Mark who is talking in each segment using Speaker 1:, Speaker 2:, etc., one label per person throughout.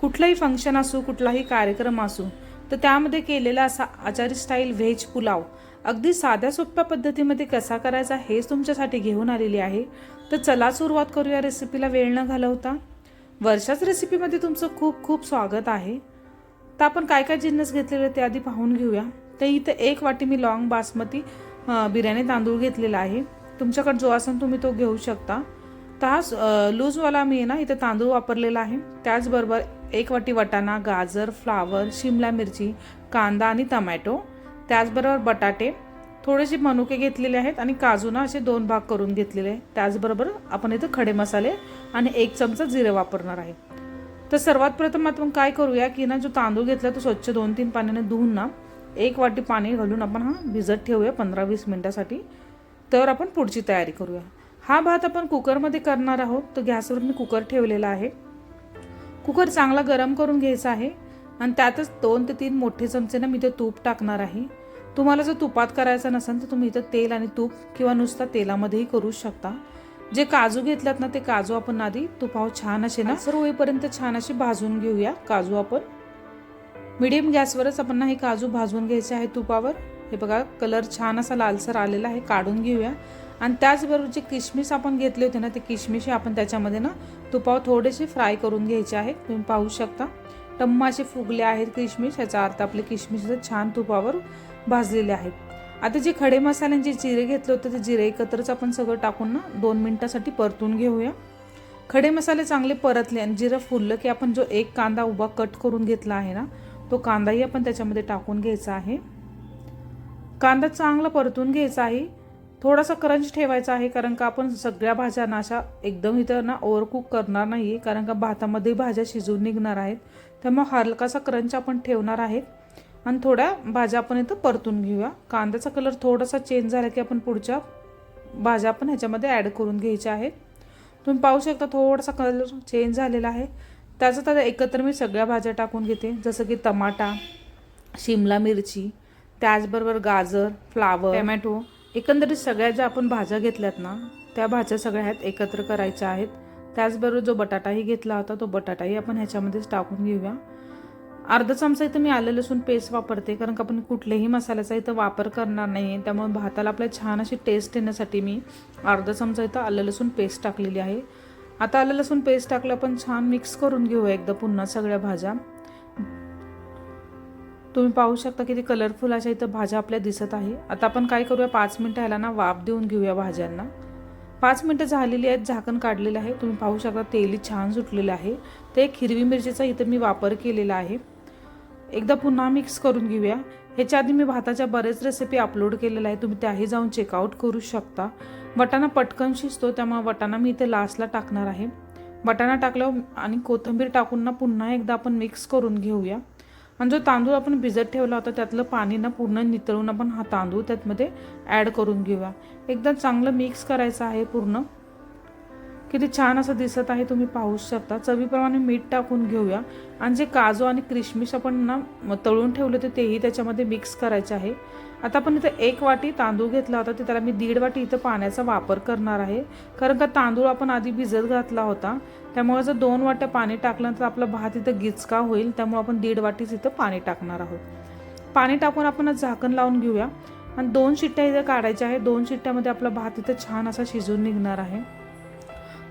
Speaker 1: कुठलंही फंक्शन असू कुठलाही कार्यक्रम असू तर त्यामध्ये केलेला असा आचारी स्टाईल व्हेज पुलाव अगदी साध्या सोप्या पद्धतीमध्ये कसा करायचा हेच तुमच्यासाठी घेऊन आलेली आहे. तर चला सुरुवात करूया रेसिपीला वेळ न घालवता. वर्षाच रेसिपीमध्ये तुमचं खूप खूप स्वागत आहे. तर आपण काय काय जिन्नस घेतलेले ते आधी पाहून घेऊया. तर इथं एक वाटी मी लॉंग बासमती बिर्याणी तांदूळ घेतलेला आहे. तुमच्याकडे जो असेल तुम्ही तो घेऊ शकता. तास लूजवाला मी आहे ना इथं तांदूळ वापरलेला आहे. त्याचबरोबर एक वाटी वटाणा गाजर फ्लावर शिमला मिरची कांदा आणि टमॅटो त्याचबरोबर बटाटे. थोडेसे मनुके घेतलेले आहेत आणि काजूना असे दोन भाग करून घेतलेले आहे. त्याचबरोबर आपण इथं खडे मसाले आणि एक चमचा जिरे वापरणार आहे. तर सर्वात प्रथम आपण काय करूया की ना जो तांदूळ घेतला तो स्वच्छ दोन तीन पाण्याने धुवून ना एक वाटी पाणी घालून आपण हा भिजत ठेवूया पंधरा वीस मिनिटासाठी. तर आपण पुढची तयारी करूया. हा भात आपण कुकरमध्ये करणार आहोत. तर गॅसवर मी कुकर ठेवलेला आहे. कुकर चांगला गरम करून घ्यायचा आहे. आणि त्यातच दोन ते तीन मोठे चमचे ना मी ते तूप टाकणार आहे. तुम्हाला जर तुपात करायचं नसेल तर तुम्ही इथं तेल आणि तूप किंवा नुसता तेलामध्येही करू शकता. जे काजू घेतल्यात ना ते काजू आपण आधी तुपाव छान असे ना सर होईपर्यंत छान असे भाजून घेऊया. काजू आपण. मिडियम गॅसवरच आपण ना हे काजू भाजून घ्यायचे आहे तुपावर. हे बघा कलर छान असा लालसर आलेला आहे. काढून घेऊया. आणि त्याचबरोबर जे किशमिश आपण घेतले होते ना ते किशमिश आपण त्याच्यामध्ये ना तुपावर थोडेसे फ्राय करून घ्यायचे आहेत. तुम्ही पाहू शकता. टम्माचे असे फुगले आहेत किशमिश याचा अर्थ आपले किशमिश छान तुपावर भाजलेले आहेत. आता जे खडे मसाल्यांचे जिरे घेतले होते ते जिरे एकत्रच आपण सगळं टाकून ना दोन मिनटासाठी परतून घेऊया. खडे मसाले चांगले परतले आणि जिरं फुललं की आपण जो एक कांदा उभा कट करून घेतला आहे ना तो कांदाही आपण त्याच्यामध्ये टाकून घ्यायचा आहे. कांदा चांगला परतून घ्यायचा आहे. थोडासा करंच ठेवायचा आहे कारण का आपण सगळ्या भाज्यांना अशा एकदम इथं ना ओव्हरकुक करणार नाही आहे कारण का भातामध्ये भाज्या शिजून निघणार आहेत. त्यामुळे हलकासा क्रंच आपण ठेवणार आहे आणि थोड्या भाज्या आपण इथं परतून घेऊया. कांद्याचा कलर थोडासा चेंज झाला की आपण पुढच्या भाज्या आपण ह्याच्यामध्ये ॲड करून घ्यायच्या आहेत. तुम्ही पाहू शकता थोडासा कलर चेंज झालेला आहे. त्याचं तर एकत्र मी सगळ्या भाज्या टाकून घेते. जसं की टमाटा शिमला मिरची त्याचबरोबर गाजर फ्लावर टमॅटो. एकंदरीत सगळ्या ज्या आपण भाज्या घेतल्यात ना त्या भाज्या सगळ्या ह्यात एकत्र करायच्या आहेत. त्याचबरोबर जो बटाटाही घेतला होता तो बटाटाही आपण ह्याच्यामध्येच टाकून घेऊया. अर्धा चमचा इथं मी आलं लसूण पेस्ट वापरते कारण का आपण कुठल्याही मसाल्याचा इथं वापर करणार नाही आहे त्यामुळे भाताला आपल्या छान अशी टेस्ट येण्यासाठी मी अर्धा चमचा इथं आलं लसूण पेस्ट टाकलेली आहे. आता आलं लसूण पेस्ट टाकलं आपण छान मिक्स करून घेऊया एकदा पुन्हा सगळ्या भाज्या. तुम्ही पाहू शकता किती कलरफुल अशा इथं भाज्या आपल्या दिसत आहे. आता आपण काय करूया पाच मिनटं ह्याला ना वाफ देऊन घेऊया भाज्यांना. पाच मिनटं झालेली आहेत झाकण काढलेलं आहे. तुम्ही पाहू शकता तेली छान सुटलेलं आहे. ते एक हिरवी मिरचीचा इथं मी वापर केलेला आहे. एकदा पुन्हा मिक्स करून घेऊया. ह्याच्या आधी मी भाताच्या बरेच रेसिपी अपलोड केलेल्या आहे तुम्ही त्याही जाऊन चेकआउट करू शकता. वटाणा पटकन शिजतो त्यामुळे वटाणा मी इथे लास्टला टाकणार आहे. वटाणा टाकल्यावर आणि कोथिंबीर टाकून ना पुन्हा एकदा आपण मिक्स करून घेऊया. आणि जो तांदूळ आपण भिजत ठेवला होता त्यातलं पाणी ना पूर्ण नितळून आपण हा तांदूळ त्यातमध्ये ॲड करून घेऊया. एकदा चांगलं मिक्स करायचं आहे पूर्ण. किती छान असं दिसत आहे तुम्ही पाहू शकता. चवीप्रमाणे मीठ टाकून घेऊया. आणि जे काजू आणि क्रिशमिश आपण ना तळून ठेवले होते तेही त्याच्यामध्ये मिक्स करायचे आहे. आता आपण इथं एक वाटी तांदूळ घेतला होता ते त्याला मी दीड वाटी इथं पाण्याचा वापर करणार आहे. कारण का तांदूळ आपण आधी भिजत घातला होता. त्यामुळे जर दोन वाट्या पाणी टाकलं तर आपला भात इथं गिचका होईल. त्यामुळे आपण दीड वाटीच इथं पाणी टाकणार आहोत. पाणी टाकून आपण झाकण लावून घेऊया. आणि दोन शिट्ट्या इथं काढायच्या आहे दोन शिट्ट्यामध्ये आपला भात इथं छान असा शिजून निघणार आहे.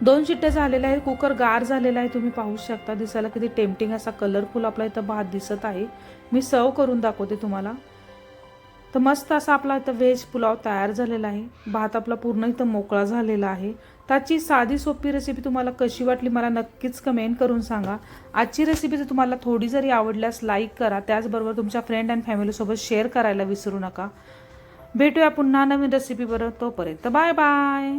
Speaker 1: दोन शिट्ट्या झालेल्या आहेत कुकर गार झालेला आहे तुम्ही पाहू शकता. दिसायला किती टेम्पटिंग असा कलरफुल आपला इथं भात दिसत आहे. मी सर्व करून दाखवते तुम्हाला. तर मस्त असा आपला इथं व्हेज पुलाव तयार झालेला आहे. भात आपला पूर्ण इथं मोकळा झालेला आहे. त्याची साधी सोपी रेसिपी तुम्हाला कशी वाटली मला नक्कीच कमेंट करून सांगा. आजची रेसिपी जर तुम्हाला थोडी जरी आवडल्यास लाईक करा. त्याचबरोबर तुमच्या फ्रेंड अँड फॅमिलीसोबत शेअर करायला विसरू नका. भेटूया पुन्हा नवीन रेसिपीवर तोपर्यंत. Bye bye